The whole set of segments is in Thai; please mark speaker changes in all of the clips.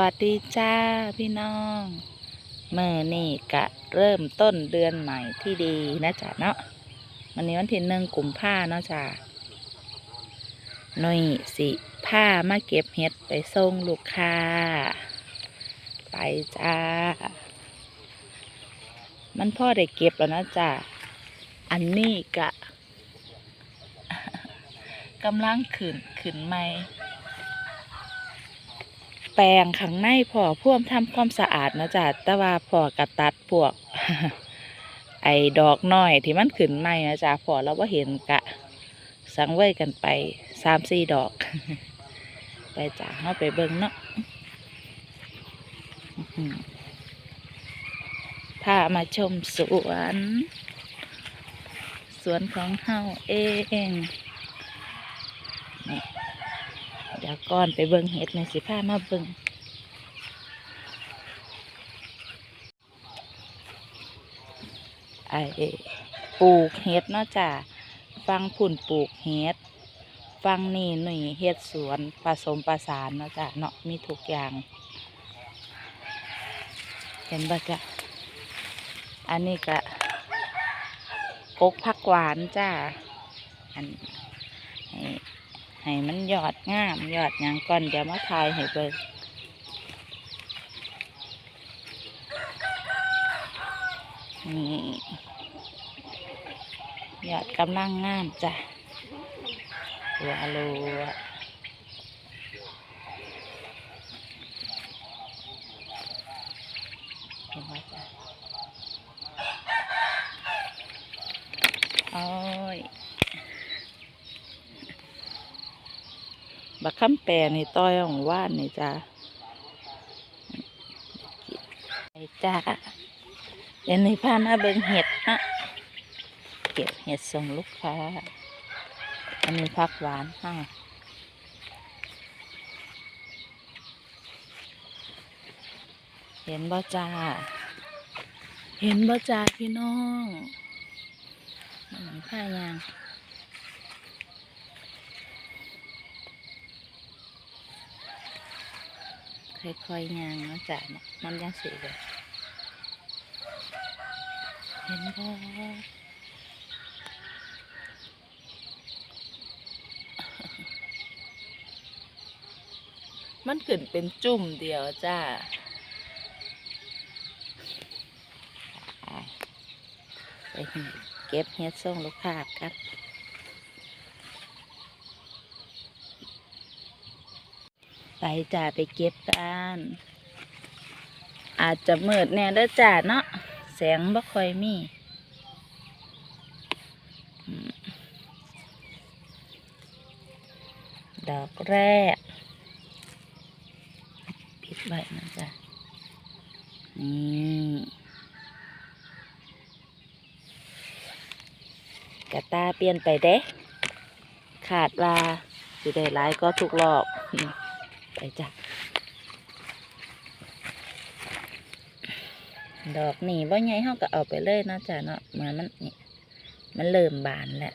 Speaker 1: วัสดีจ้าพี่น้องเมื่อนี่กะเริ่มต้นเดือนใหม่ที่ดีนะจ๊ะเนาะวันนี้วันที่หนึ่งกลุ่มภาเนาะจ้ะหนุ่ยสิผ้ามาเก็บเห็ดไปส่งลูกค้า ไปจ้า มันพ่อได้เก็บแล้วนะจ้ะอันนี้กะกำลังขึ้นขึ้นใหม่ แปลงข้างในพอพ่วมทำความสะอาดนะจ๊ะแต่ว่าพอกระตัดพวก ไอ้ดอกน้อยที่มันขึ้นใหม่นะจ๊ะพอเราว่าเห็นกะ สังเวยกันไปสามสี่ดอก ไปจ้ะเราไปเบิ่งเนาะอื้อหือพามาชมสวน สวนของเฮาเองนี่ เดี๋ยวก่อนไปเบิ่งเห็ดในสิพามาเบิ่งไอปลูกเห็ดเนาะจ้ะฟังผุ่นปลูกเห็ดฟังนี่หนุ่ยเห็ดสวนผสมประสานเนาะจ้ะเนาะมีทุกอย่าง เห็นบ่จ้ะอันนี้ก็กกผักหวานจ้าอันให้ ให้มันยอดงามยอดอยังก่อนเดี๋ยวมาทายให้เบิ่งนี่ยอดกำลังงามจ้ะหัวโลอะเห็นไหมจ้ะโอ้ย บักคำแปรนี่ต้อยของว่านนี่จ้าไปจ้าเดี๋ยวนี้พามาเบิ่งเห็ดนะเก็บเห็ดส่งลูกค้า อันนี้ผักหวานห้าเห็นบ่จ้า เห็นบ่จ้าพี่น้องมันผ้ายาง ค่อยๆย่างเนาะจ้ะนามันยังสีเลยเห็นบ่มันขึ้นเป็นจุ่มเดียวจ้าไปเก็บเฮ็ดส่งลูกค้ากัน ไปจ้าไปเก็บกันอาจจะมืดแน่เด้อจ้าเนาะแสงบ่ค่อยมีดอกแรกปิดไว้นะจ๊ะนี่กระตาเปลี่ยนไปเด้ ขาดว่าสิได้หลายก็ทุกรอบ ไปจ้ะดอกนี่ว่าไงเขาก็เอาไปเลยเนาะจ้ะเนาะเหมือนมันนี่มันเริ่มบานแล้ว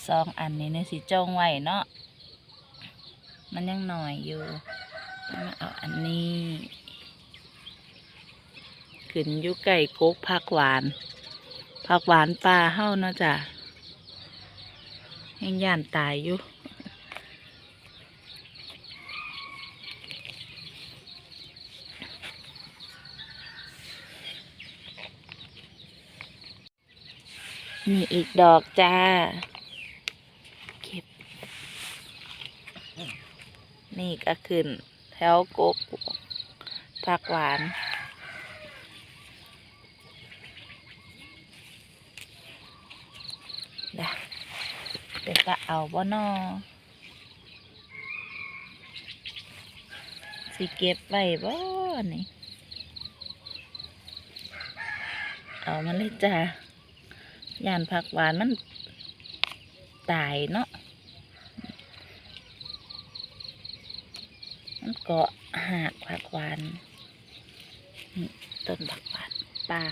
Speaker 1: ส องอันนี้เนี่ยสิจงไว้เนาะมันยังหน่อยอยู่มาเอาอันนี้ขึ้นยู่ไก่กกผักหวานผักหวานปลาเฮ้าเนาะจ้ะยังย่านตายอยู่นี่อีกดอกจ้าเก็บ นี่ก็ขึ้น แถวกกผักหวานเดี๋ยวเดี๋ยวก็เอาบ่นอสิเก็บไว้บ่นี่ เอามาเลยจ้ายานผักหวานมันตายเนาะ มันเกาะหากผักหวานต้นผักหวานป่า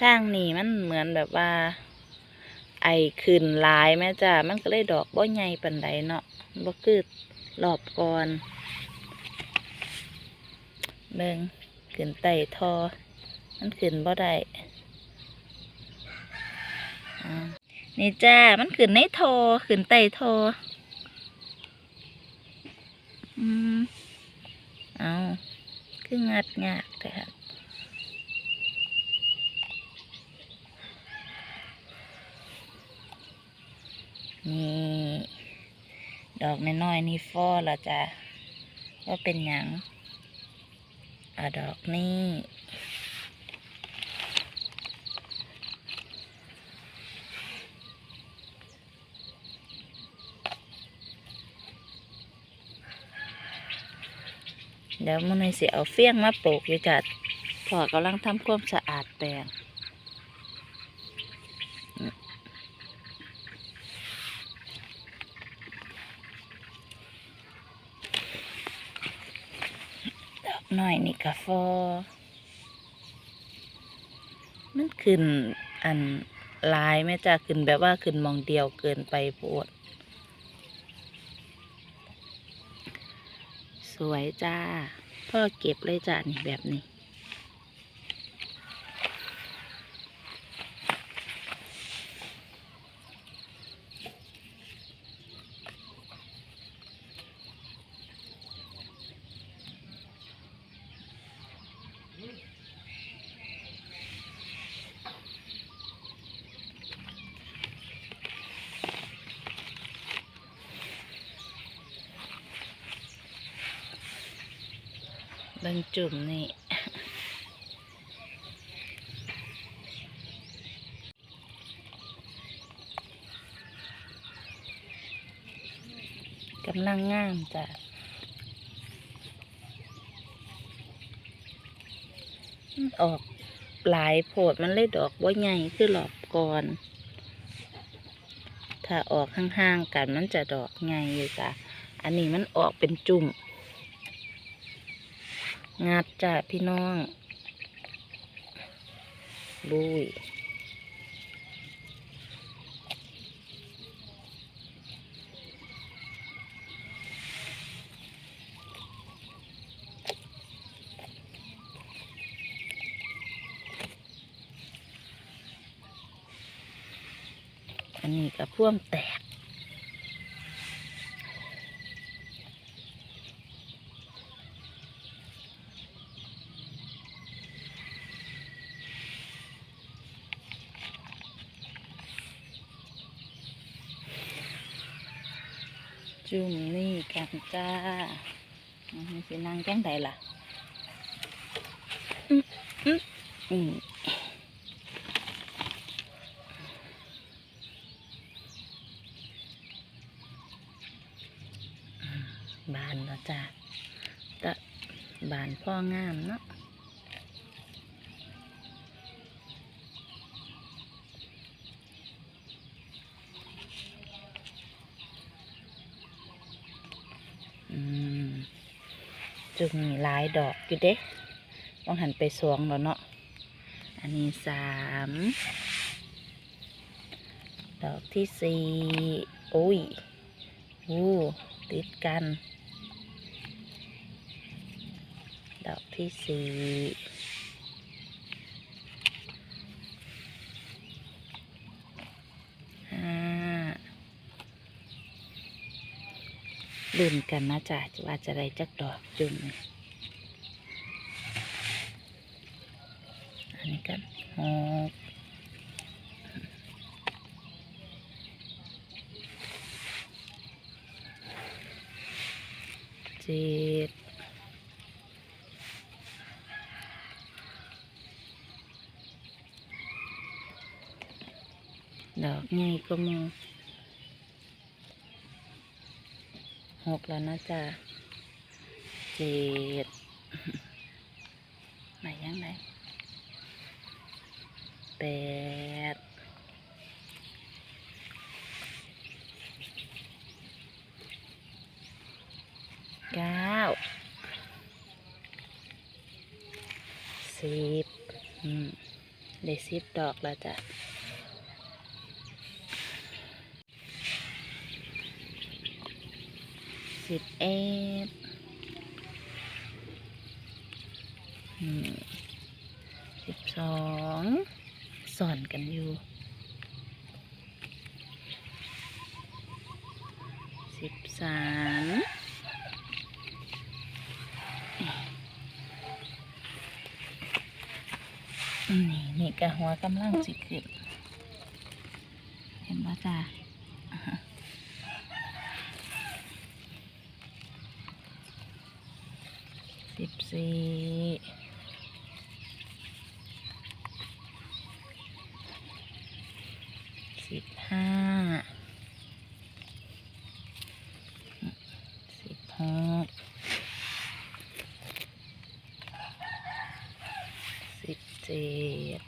Speaker 1: ทางนี้มันเหมือนแบบว่า ไอขึ้นลายแม่จ้ามันก็เลยดอกบ่ใหญ่ปานใดเนาะบ่คือรอบก่อน เบิงขึ้นไต่ทอ มันขึ้นบ่ได้อ่านี่จ้า มันขึ้นในทอขึ้นไต่ทอ อืม เอาคืองัดงากแต่ครับนี่ ดอกน้อยๆนี่ฟอแล้วจ้ะว่าเป็นหยัง เอาดอกนี้เดี๋ยวมันเลยสิเอาเฟี้ยงมาปลูกอยู่จัดพอกำลังทำความสะอาดแปลง น้อยนี่กาฟอมันขึ้นอันลายแม่จ้าขึ้นแบบว่าขึ้นมองเดียวเกินไปปวดสวยจ้า พ่อเก็บเลยจ้านี่แบบนี้ บิ่งจุ่มนี่กำลังงามจ้ะออกหลายโพดมันเลยดอกบ่ใหญ่คือหลอบก่อน ถ้าออกห่างๆกันมันจะดอกใหญ่อยู่จ้ะอันนี้มันออกเป็นจุ่ม งัดจ้ะพี่น้องบุยอันนี้ก็พ่วมแตก จุ่มนี่กันจ้าอืมสินางแก้งใดล่ะอืมอืมอืมบานแล้วจ้าตะบานพ่องามเนาะอืม จุงนี่หลายดอกอยู่เด้ต้องหันไปสวงแล้วเนาะ อันนี้สาม ดอกที่สี่โอ้ยวู้ติดกัน ดอกที่สี่ห้า ลุ่นกันนะจ๊ะว่าจะได้จักดอกจุ่มนี่อันนี้กันหกเจ็ดดอกใหญ่ก็มูหก แล้วนะจ๊ะเจ็ดไหนยังไงแปดเก้าสิบอืมได้สิบดอกแล้วจ้ะ สิบเอ็ดสิบสองสอนกันอยู่สิบสามนี่นี่กะหัวกำลังสิขึ้นเห็นป่ะจ้าสิบสี่สิบห้าสิบหกสิบเจ็ด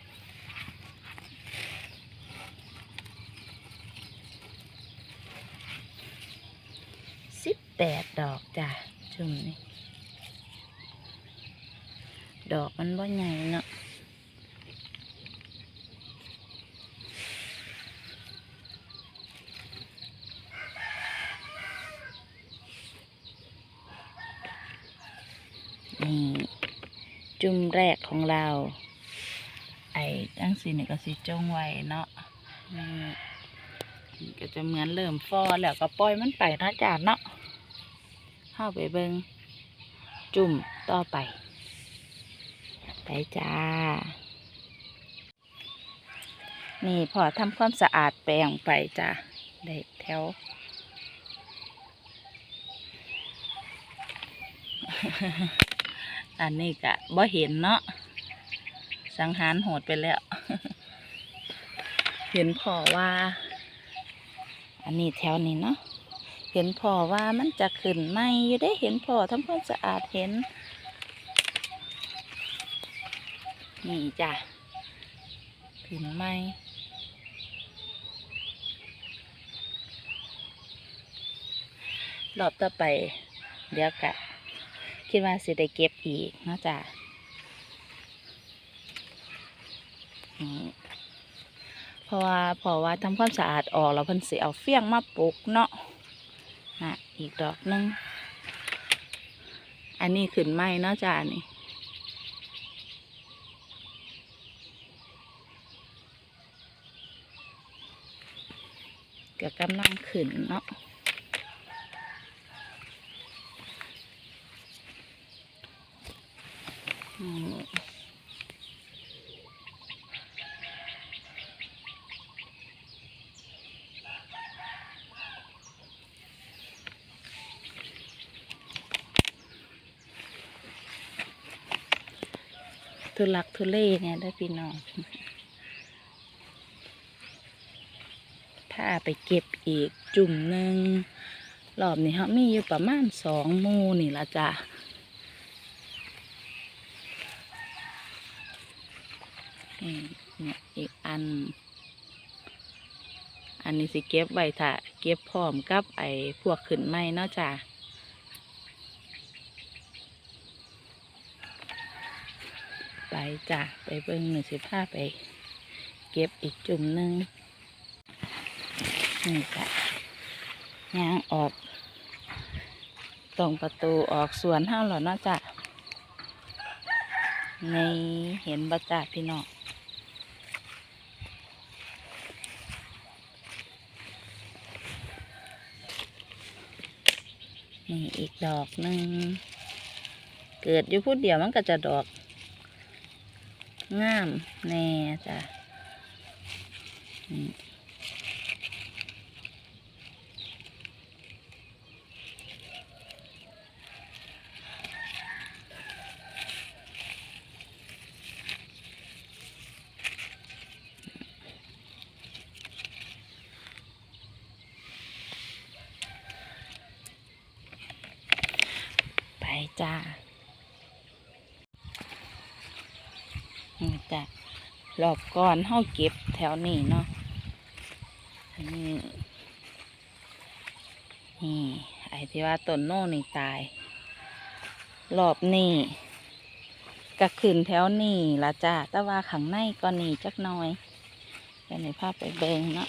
Speaker 1: สิบ แปดดอกจ้ะจุ่มนี่ดอกมันบ่ใหญ่เนาะนี่จุ่มแรกของเรา ไอ้ตั้งสีนี่ก็สีจงไว้เนาะนี่นี่ก็จะเหมือนเริ่มฟอแล้วก็ปล่อยมันไปเนาะจานเนาะ เข้าไปเบิงจุ่มต่อไป ไปจ้า นี่พอทำความสะอาดแปรงไปจ้าได้แถวอันนี้ก็บ่เห็นเนาะสังหารโหดไปแล้ว เห็นพอว่า อันนี้แถวนี้เนาะ เห็นพอว่ามันจะขึ้นไหมอยู่ได้เห็นพอทำความสะอาดเห็น นี่จ้ะขึ้นไหมรอบต่อไป เดี๋ยวกะคิดว่าสิได้เก็บอีกนาะจ้ะเพราะว่าพราะว่าทำความสะอาดออกแล้วเพิ่นสิเอาเฟี้ยงมาปลูกเนาะ นะอีกดอกนึง อันนี้ขึ้นไม้เนาะจ้านี่ก็กำลังขึ้นเนาะ อืม ทุลักทุเลเนี่ยได้พี่น้องถ้าไปเก็บอีกจุ่มหนึ่งรอบนี้เขามีอยู่ประมาณสองมูนี่ละจ้ะเนี่ยอีกอัน อันนี้สิเก็บไว้ถ้าเก็บพร้อมกับไอ้พวกขึ้นไม้เนาะจ้ะ ไป จ้ะไปเบิ้งหนึ่งสิผ้าไป เก็บอีกจุ่มหนึ่งนี่จ้ะย่างออก ตรงประตูออกสวนห้าหรอเนาะจ้ะในเห็นบัจ้าพี่น้องนี่อีกดอกหนึ่ง เกิดอยู่พูดเดียวมันก็จะดอก งามแน่จ้ะไปจ้านี่ จ้ะรอบก่อนเฮาเก็บแถวนี้เนาะนี่นี่ไอ้ที่ว่าต้นโน่นี่ตาย รอบนี้กระขืนแถวนี้ละจ้าแต่ว่าขังในก็หนีจักหน่อยไปในภาพไปเบงเนาะ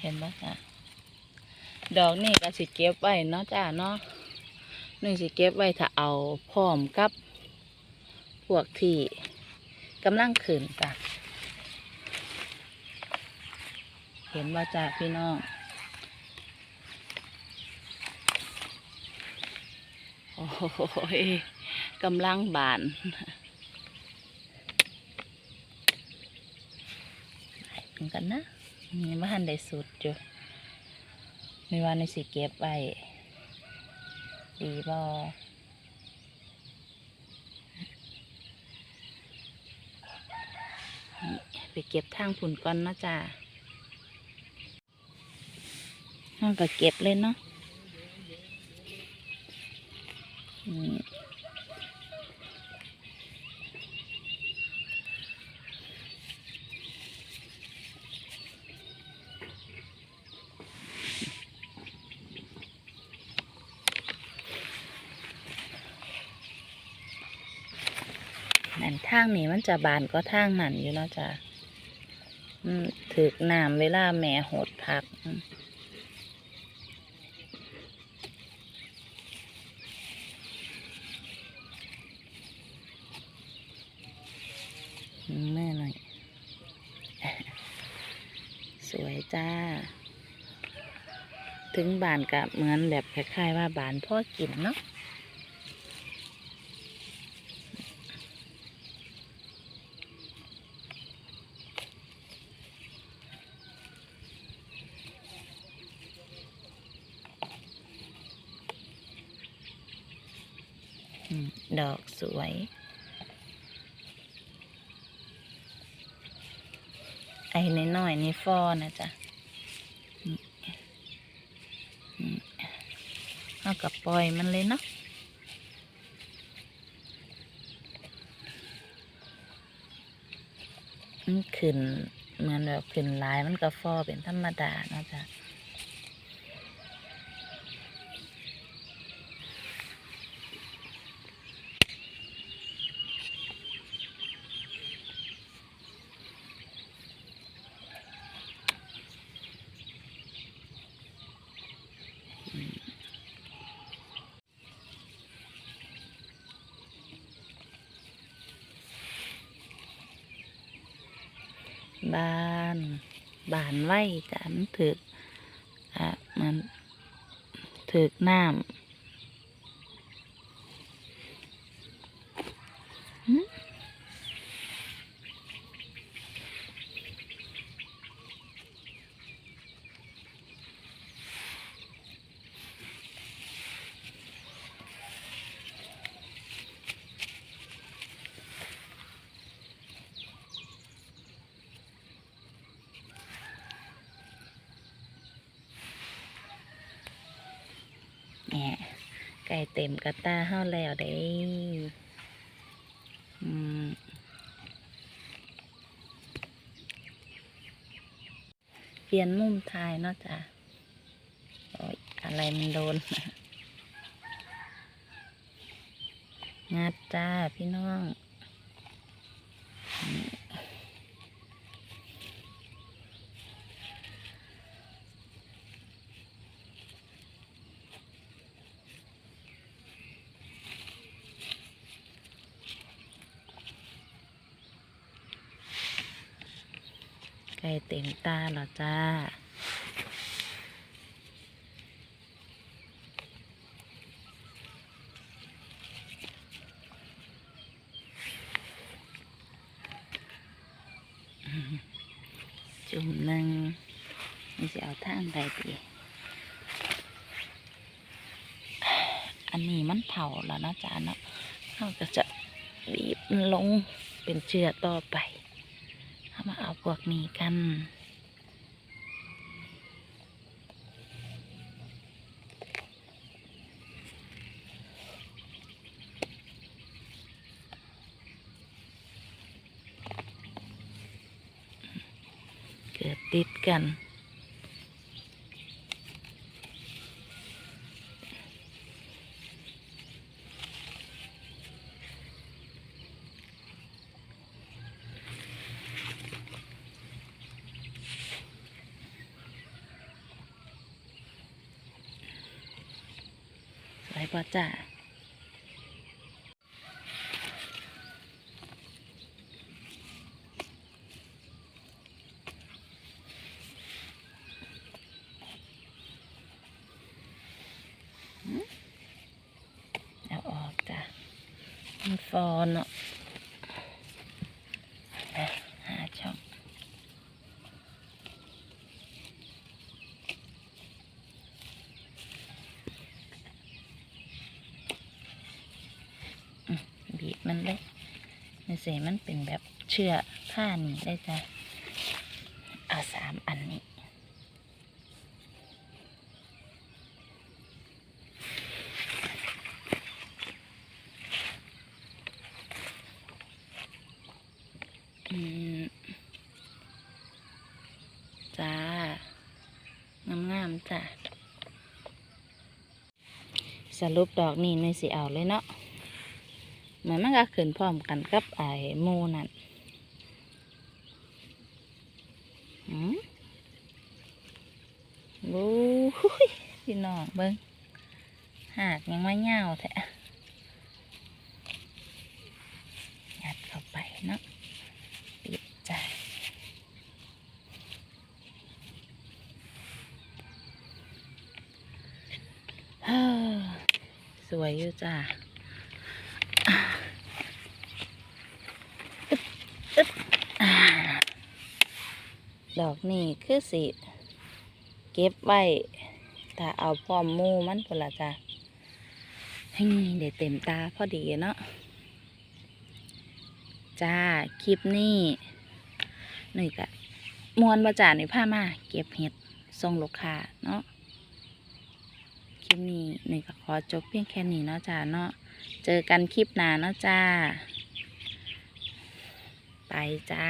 Speaker 1: เห็นปะจ้ะ ดอกนี่ก็สิเก็บไว้เนาะจ้าเนาะนี่สิเก็บไว้ถ้าเอาพร้อมกับ พวกที่กำลังขึ้นจ้ะเห็นว่าจ้าพี่น้องโอ้ยกำลังบานเหมือนกันนะนี่ว่านได้สุดอยู่ ไม่ว่าในสิเก็บไว้ดีบอไปเก็บทางผุนก่อนนะจ้าห้องก็เก็บเลยเนาะอืมนั่นทางนี้มันจะบานก็ทางนั่นอยู่เนาะจ้ะอืมถึกน้ำเวลาแม่หดผักอืมแม่หน่อย สวยจ้า ถึงบานกับเหมือนแบบคล้ายๆว่าบานพ่อกินเนาะอืม ดอกสวย ไอ้น้อยๆนี่ฟอนะจ๊ะเอากับปล่อยมันเลยเนาะมันขึ้นเหมือนแบบขึ้นลายมันก็ฟอเป็นธรรมดาเนาะจ๊ะ บานบานไว้จ้ะมันถึกอะมันถึกน้ำหึ แหมไก่เต็มกระตาเฮาแล้วเด้อืมเปลี่ยนมุมทายเนาะจ้ะโอ้ยอะไรมันโดน งัดจ้าพี่น้องอืม ไก่เต็มตาหรอจ้า จุ่มหนึ่งนี่จะเอาทางใดดีอันนี้มันเผาแล้วนะจ๊ะเนาะเราก็จะบีบลงเป็นเชือกต่อไป มาเอาพวกนี้กันเกิดติดกัน จ้ะเอาออกจ้ะมันฟอนเนาะหาช่อง บีบมันเลย สมันเป็นแบบเชือกผ้านี่ได้จ้ะเอาสามอันนี้จ้างามๆจ้ะสรุปดอกนี้ไม่สิเอาเลยเนาะ มือนมันก็ขึ้นพร้อมกันกับไอ้มูนั่นอืมบู๊ยพี่น้องเบิ้งหากยังไม่เงาแท้ยัดเข้าไปเนาะปิดใจเฮ้อสวยอยู่จ้า ดอกนี่คือสิ เก็บไว้ถ้าเอาพร้อมมูมันพุ่นละจ้ะให้ได้เต็มตาพอดีเนาะจ้า คลิปนี้หน่อยกะมวนบาจ่าในผ้ามา เก็บเห็ดส่งลูกค้าเนาะคลิปนี้หน่อยก็ขอจบเพียงแค่นี้เนาะจ้าเนาะ เจอกันคลิปหน้าเนาะจ้า ไปจ้า